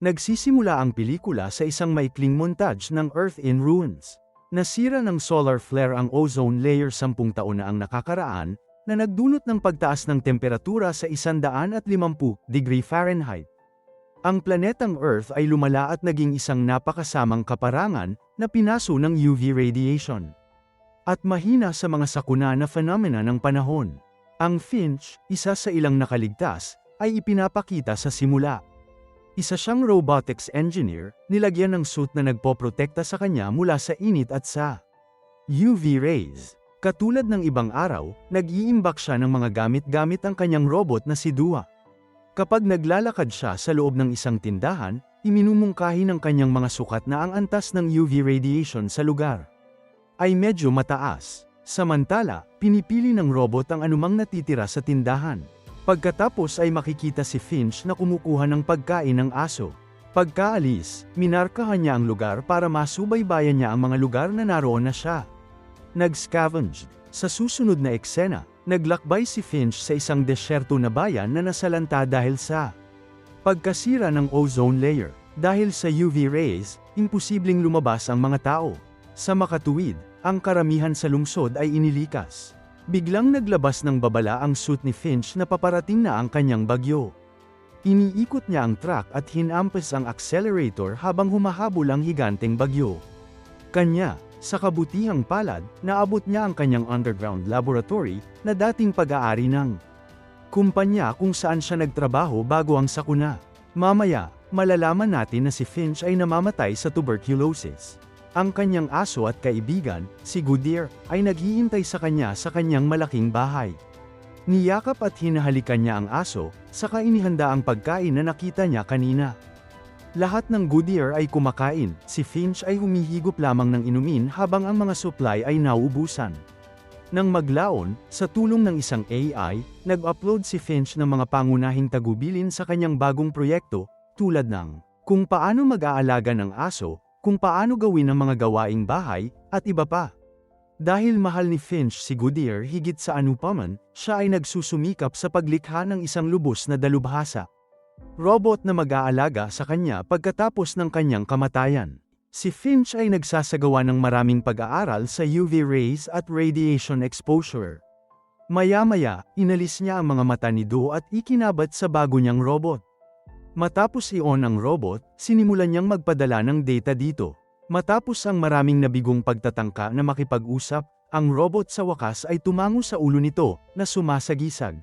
Nagsisimula ang pelikula sa isang maikling montage ng Earth in Ruins. Nasira ng solar flare ang ozone layer sampung taon na ang nakakaraan, na nagdulot ng pagtaas ng temperatura sa 150 degree Fahrenheit. Ang planetang Earth ay lumala at naging isang napakasamang kaparangan na pinaso ng UV radiation. At mahina sa mga sakuna na phenomena ng panahon. Ang Finch, isa sa ilang nakaligtas, ay ipinapakita sa simula. Isa siyang robotics engineer, nilagyan ng suit na nagpoprotekta sa kanya mula sa init at sa UV rays. Katulad ng ibang araw, nag-iimbak siya ng mga gamit-gamit ang kanyang robot na si Dua. Kapag naglalakad siya sa loob ng isang tindahan, iminumungkahi ng kanyang mga sukat na ang antas ng UV radiation sa lugar ay medyo mataas. Samantala, pinipili ng robot ang anumang natitira sa tindahan. Pagkatapos ay makikita si Finch na kumukuha ng pagkain ng aso. Pagkaalis, minarkahan niya ang lugar para masubaybayan niya ang mga lugar na naroon na siya. Nag-scavenge. Sa susunod na eksena, naglakbay si Finch sa isang desyerto na bayan na nasalanta dahil sa pagkasira ng ozone layer. Dahil sa UV rays, imposibleng lumabas ang mga tao. Sa makatuwid, ang karamihan sa lungsod ay inilikas. Biglang naglabas ng babala ang suit ni Finch na paparating na ang kanyang bagyo. Iniikot niya ang truck at hinampas ang accelerator habang humahabol ang higanteng bagyo. Kanya, sa kabutihang palad, naabot niya ang kanyang underground laboratory na dating pag-aari ng kumpanya kung saan siya nagtrabaho bago ang sakuna. Mamaya, malalaman natin na si Finch ay namamatay sa tuberculosis. Ang kanyang aso at kaibigan, si Goodyear, ay naghihintay sa kanya sa kanyang malaking bahay. Niyakap at hinahalikan niya ang aso, saka inihanda ang pagkain na nakita niya kanina. Lahat ng Goodyear ay kumakain, si Finch ay humihigop lamang ng inumin habang ang mga supply ay nauubusan. Nang maglaon, sa tulong ng isang AI, nag-upload si Finch ng mga pangunahing tagubilin sa kanyang bagong proyekto, tulad ng kung paano mag-aalaga ng aso, kung paano gawin ang mga gawaing bahay, at iba pa. Dahil mahal ni Finch si Goodyear higit sa anupaman, siya ay nagsusumikap sa paglikha ng isang lubos na dalubhasa. Robot na mag-aalaga sa kanya pagkatapos ng kanyang kamatayan. Si Finch ay nagsasagawa ng maraming pag-aaral sa UV rays at radiation exposure. Maya-maya, inalis niya ang mga mata ni Do at ikinabat sa bago niyang robot. Matapos i-on ang robot, sinimulan niyang magpadala ng data dito. Matapos ang maraming nabigong pagtatangka na makipag-usap, ang robot sa wakas ay tumango sa ulo nito, na sumasagisag.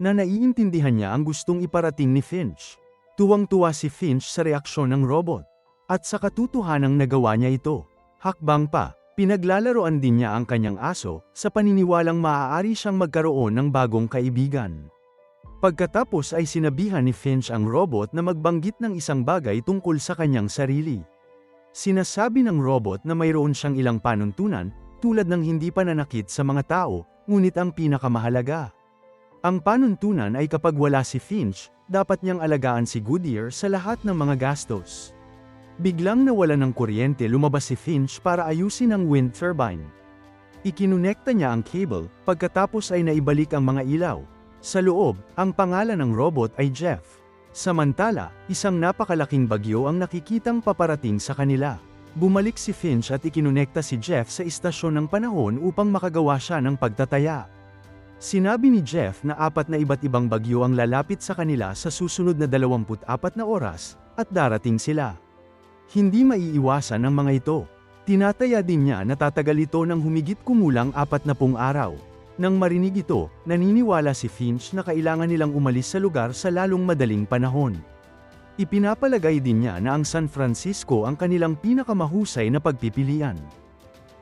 Na naiintindihan niya ang gustong iparating ni Finch. Tuwang-tuwa si Finch sa reaksyon ng robot. At sa katutuhanang nagawa niya ito. Hakbang pa, pinaglalaroan din niya ang kanyang aso, sa paniniwalang maaari siyang magkaroon ng bagong kaibigan. Pagkatapos ay sinabihan ni Finch ang robot na magbanggit ng isang bagay tungkol sa kanyang sarili. Sinasabi ng robot na mayroon siyang ilang panuntunan, tulad ng hindi pananakit sa mga tao, ngunit ang pinakamahalaga. Ang panuntunan ay kapag wala si Finch, dapat niyang alagaan si Goodyear sa lahat ng mga gastos. Biglang nawala ng kuryente lumabas si Finch para ayusin ang wind turbine. Ikinonekta niya ang cable, pagkatapos ay naibalik ang mga ilaw, sa loob, ang pangalan ng robot ay Jeff. Samantala, isang napakalaking bagyo ang nakikitang paparating sa kanila. Bumalik si Finch at ikinonekta si Jeff sa istasyon ng panahon upang makagawa siya ng pagtataya. Sinabi ni Jeff na apat na iba't ibang bagyo ang lalapit sa kanila sa susunod na 24 na oras, at darating sila. Hindi maiiwasan ang mga ito. Tinataya din niya na tatagal ito ng humigit kumulang apat na pung araw. Nang marinig ito, naniniwala si Finch na kailangan nilang umalis sa lugar sa lalong madaling panahon. Ipinapalagay din niya na ang San Francisco ang kanilang pinakamahusay na pagpipilian.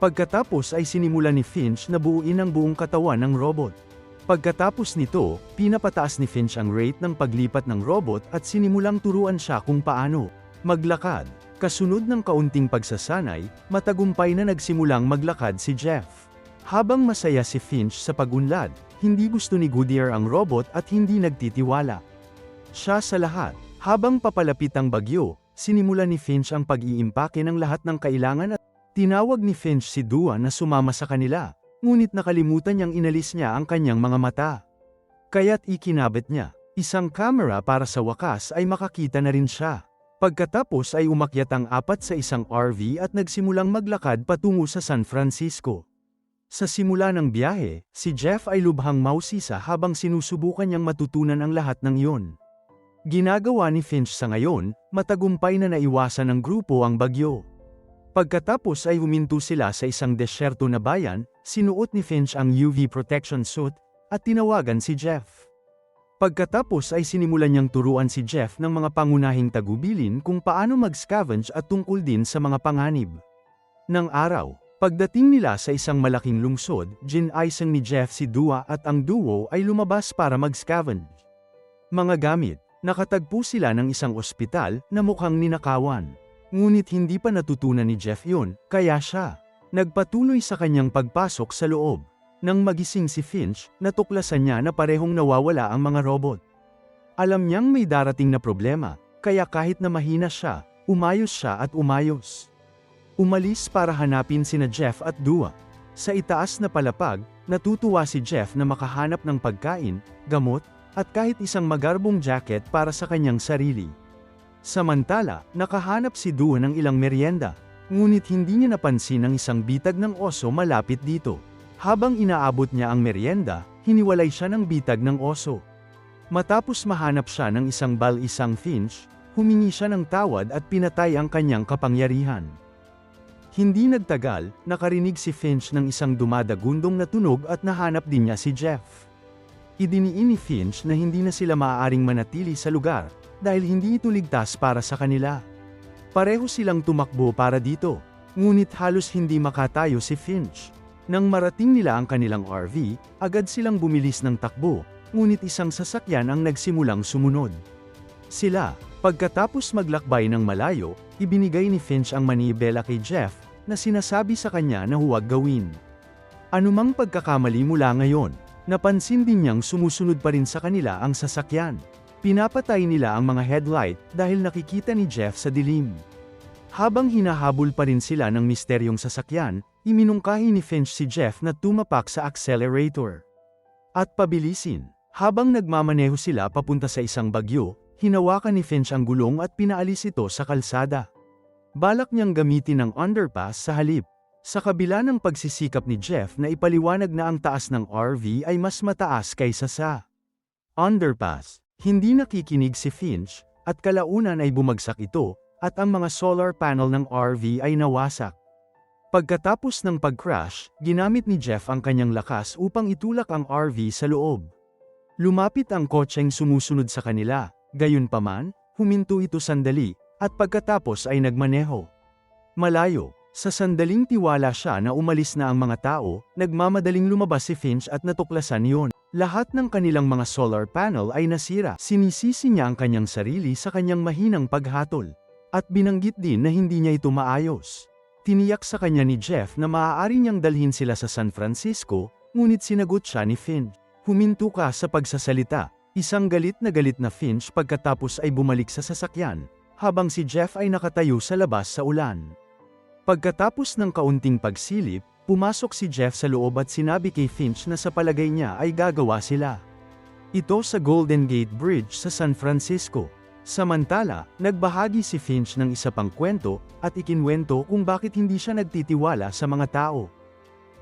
Pagkatapos ay sinimulan ni Finch na buuin ang buong katawan ng robot. Pagkatapos nito, pinapataas ni Finch ang rate ng paglipat ng robot at sinimulang turuan siya kung paano maglakad. Kasunod ng kaunting pagsasanay, matagumpay na nagsimulang maglakad si Jeff. Habang masaya si Finch sa pagunlad, hindi gusto ni Goodyear ang robot at hindi nagtitiwala. Siya sa lahat, habang papalapit ang bagyo, sinimula ni Finch ang pag-iimpake ng lahat ng kailangan at tinawag ni Finch si Dua na sumama sa kanila, ngunit nakalimutan niyang inalis niya ang kanyang mga mata. Kaya't ikinabit niya, isang camera para sa wakas ay makakita na rin siya. Pagkatapos ay umakyat ang apat sa isang RV at nagsimulang maglakad patungo sa San Francisco. Sa simula ng biyahe, si Jeff ay lubhang mausisa habang sinusubukan niyang matutunan ang lahat ng iyon. Ginagawa ni Finch sa ngayon, matagumpay na naiwasan ng grupo ang bagyo. Pagkatapos ay huminto sila sa isang desyerto na bayan, sinuot ni Finch ang UV protection suit, at tinawagan si Jeff. Pagkatapos ay sinimulan niyang turuan si Jeff ng mga pangunahing tagubilin kung paano mag-scavenge at tungkol din sa mga panganib. Nang araw, pagdating nila sa isang malaking lungsod, ginaisang ni Jeff si Dua at ang duo ay lumabas para mag-scavenge. Mga gamit, nakatagpo sila ng isang ospital na mukhang ninakawan. Ngunit hindi pa natutunan ni Jeff yun, kaya siya nagpatuloy sa kanyang pagpasok sa loob. Nang magising si Finch, natuklasan niya na parehong nawawala ang mga robot. Alam niyang may darating na problema, kaya kahit na mahina siya, umayos siya at umayos. Umalis para hanapin sina Jeff at Dua. Sa itaas na palapag, natutuwa si Jeff na makahanap ng pagkain, gamot, at kahit isang magarbong jacket para sa kanyang sarili. Samantala, nakahanap si Dua ng ilang merienda, ngunit hindi niya napansin ang isang bitag ng oso malapit dito. Habang inaabot niya ang merienda, hiniwalay siya ng bitag ng oso. Matapos mahanap siya ng isang bal-isang finch, humingi siya ng tawad at pinatay ang kanyang kapangyarihan. Hindi nagtagal, nakarinig si Finch ng isang dumadagundong na tunog at nahanap din niya si Jeff. Idiniin ni Finch na hindi na sila maaaring manatili sa lugar, dahil hindi ito ligtas para sa kanila. Pareho silang tumakbo para dito, ngunit halos hindi makatayo si Finch. Nang marating nila ang kanilang RV, agad silang bumilis ng takbo, ngunit isang sasakyan ang nagsimulang sumunod. Sila, pagkatapos maglakbay ng malayo, ibinigay ni Finch ang manibela kay Jeff, na sinasabi sa kanya na huwag gawin. Anumang pagkakamali mula ngayon, napansin din niyang sumusunod pa rin sa kanila ang sasakyan. Pinapatay nila ang mga headlight dahil nakikita ni Jeff sa dilim. Habang hinahabol pa rin sila ng misteryong sasakyan, iminungkahi ni Finch si Jeff na tumapak sa accelerator. At pabilisin, habang nagmamaneho sila papunta sa isang bagyo, hinawakan ni Finch ang gulong at pinaalis ito sa kalsada. Balak niyang gamitin ang underpass sa halip. Sa kabila ng pagsisikap ni Jeff na ipaliwanag na ang taas ng RV ay mas mataas kaysa sa underpass, hindi nakikinig si Finch, at kalaunan ay bumagsak ito, at ang mga solar panel ng RV ay nawasak. Pagkatapos ng pag-crash, ginamit ni Jeff ang kanyang lakas upang itulak ang RV sa loob. Lumapit ang kotseng sumusunod sa kanila, gayunpaman, huminto ito sandali, at pagkatapos ay nagmaneho. Malayo, sa sandaling tiwala siya na umalis na ang mga tao, nagmamadaling lumabas si Finch at natuklasan iyon. Lahat ng kanilang mga solar panel ay nasira. Sinisisi niya ang kanyang sarili sa kanyang mahinang paghatol. At binanggit din na hindi niya ito maayos. Tiniyak sa kanya ni Jeff na maaari niyang dalhin sila sa San Francisco, ngunit sinagot siya ni Finch. Huminto ka sa pagsasalita. Isang galit na galit na Finch pagkatapos ay bumalik sa sasakyan, habang si Jeff ay nakatayo sa labas sa ulan. Pagkatapos ng kaunting pagsilip, pumasok si Jeff sa loob at sinabi kay Finch na sa palagay niya ay gagawa sila. Ito sa Golden Gate Bridge sa San Francisco. Samantala, nagbahagi si Finch ng isa pang kwento, at ikinwento kung bakit hindi siya nagtitiwala sa mga tao.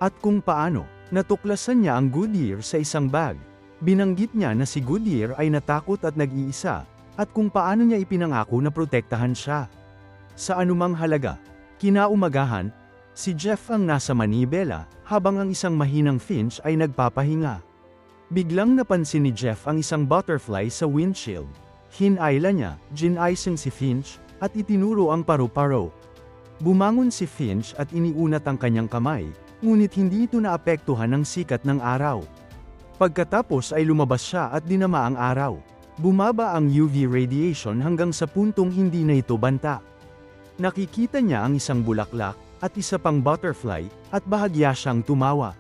At kung paano, natuklasan niya ang Goodyear sa isang bag. Binanggit niya na si Goodyear ay natakot at nag-iisa, at kung paano niya ipinangako na protektahan siya. Sa anumang halaga, kinaumagahan, si Jeff ang nasa Manibela, habang ang isang mahinang Finch ay nagpapahinga. Biglang napansin ni Jeff ang isang butterfly sa windshield. Hinayla niya, ginaising si Finch, at itinuro ang paru-paro. Bumangon si Finch at iniunat ang kanyang kamay, ngunit hindi ito naapektuhan ng sikat ng araw. Pagkatapos ay lumabas siya at dinama ang araw. Bumaba ang UV radiation hanggang sa puntong hindi na ito banta. Nakikita niya ang isang bulaklak, at isa pang butterfly, at bahagya siyang tumawa.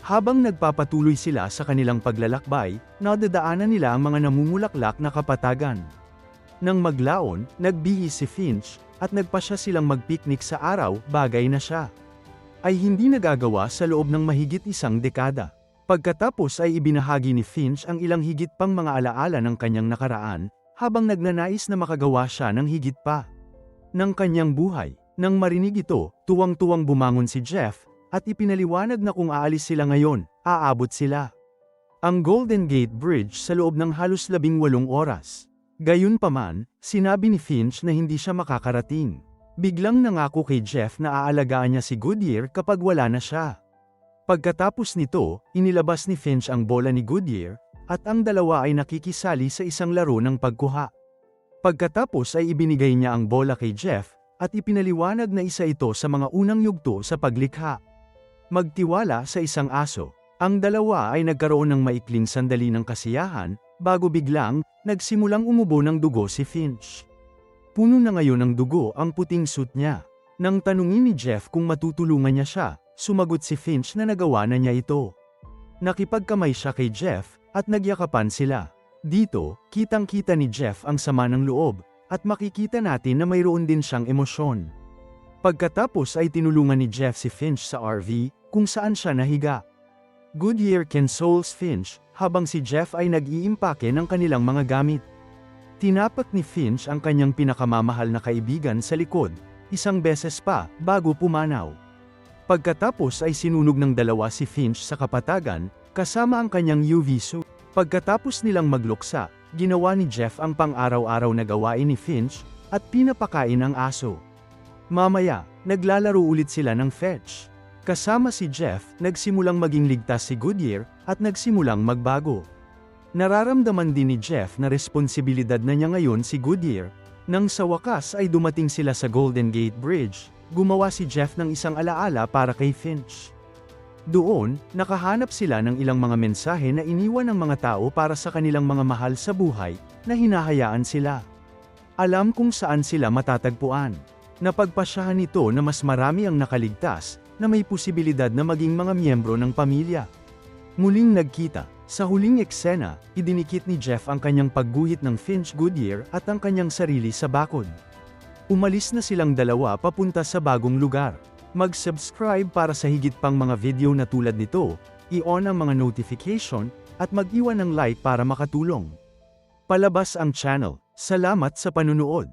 Habang nagpapatuloy sila sa kanilang paglalakbay, nadadaanan nila ang mga namumulaklak na kapatagan. Nang maglaon, nagbihis si Finch, at nagpasya silang magpiknik sa araw, bagay na siya. Ay hindi nagagawa sa loob ng mahigit isang dekada. Pagkatapos ay ibinahagi ni Finch ang ilang higit pang mga alaala ng kanyang nakaraan, habang nagnanais na makagawa siya ng higit pa. Ng kanyang buhay, nang marinig ito, tuwang-tuwang bumangon si Jeff, at ipinaliwanag na kung aalis sila ngayon, aabot sila. Ang Golden Gate Bridge sa loob ng halos labing walong oras. Gayunpaman, sinabi ni Finch na hindi siya makakarating. Biglang nangako kay Jeff na aalagaan niya si Goodyear kapag wala na siya. Pagkatapos nito, inilabas ni Finch ang bola ni Goodyear, at ang dalawa ay nakikisali sa isang laro ng pagkuha. Pagkatapos ay ibinigay niya ang bola kay Jeff, at ipinaliwanag na isa ito sa mga unang yugto sa paglikha. Magtiwala sa isang aso. Ang dalawa ay nagkaroon ng maikling sandali ng kasiyahan, bago biglang, nagsimulang umubo ng dugo si Finch. Puno na ngayon ng dugo ang puting suit niya. Nang tanungin ni Jeff kung matutulungan niya siya, sumagot si Finch na nagawa na niya ito. Nakipagkamay siya kay Jeff, at nagyakapan sila. Dito, kitang-kita ni Jeff ang sama ng loob, at makikita natin na mayroon din siyang emosyon. Pagkatapos ay tinulungan ni Jeff si Finch sa RV, kung saan siya nahiga. Goodyear consoles Finch, habang si Jeff ay nag-iimpake ng kanilang mga gamit. Tinapak ni Finch ang kanyang pinakamamahal na kaibigan sa likod, isang beses pa, bago pumanaw. Pagkatapos ay sinunog ng dalawa si Finch sa kapatagan, kasama ang kanyang UV suit. Pagkatapos nilang magluksa, ginawa ni Jeff ang pang-araw-araw na gawain ni Finch, at pinapakain ang aso. Mamaya, naglalaro ulit sila ng fetch. Kasama si Jeff, nagsimulang maging ligtas si Goodyear, at nagsimulang magbago. Nararamdaman din ni Jeff na responsibilidad na niya ngayon si Goodyear. Nang sa wakas ay dumating sila sa Golden Gate Bridge, gumawa si Jeff ng isang alaala para kay Finch. Doon, nakahanap sila ng ilang mga mensahe na iniwan ng mga tao para sa kanilang mga mahal sa buhay, na hinahayaan sila. Alam kung saan sila matatagpuan. Napagpasyahan nito na mas marami ang nakaligtas, na may posibilidad na maging mga miyembro ng pamilya. Muling nagkita, sa huling eksena, idinikit ni Jeff ang kanyang pagguhit ng Finch Goodyear at ang kanyang sarili sa bakod. Umalis na silang dalawa papunta sa bagong lugar. Mag-subscribe para sa higit pang mga video na tulad nito, i-on ang mga notification, at mag-iwan ng like para makatulong. Palabas ang channel. Salamat sa panunood.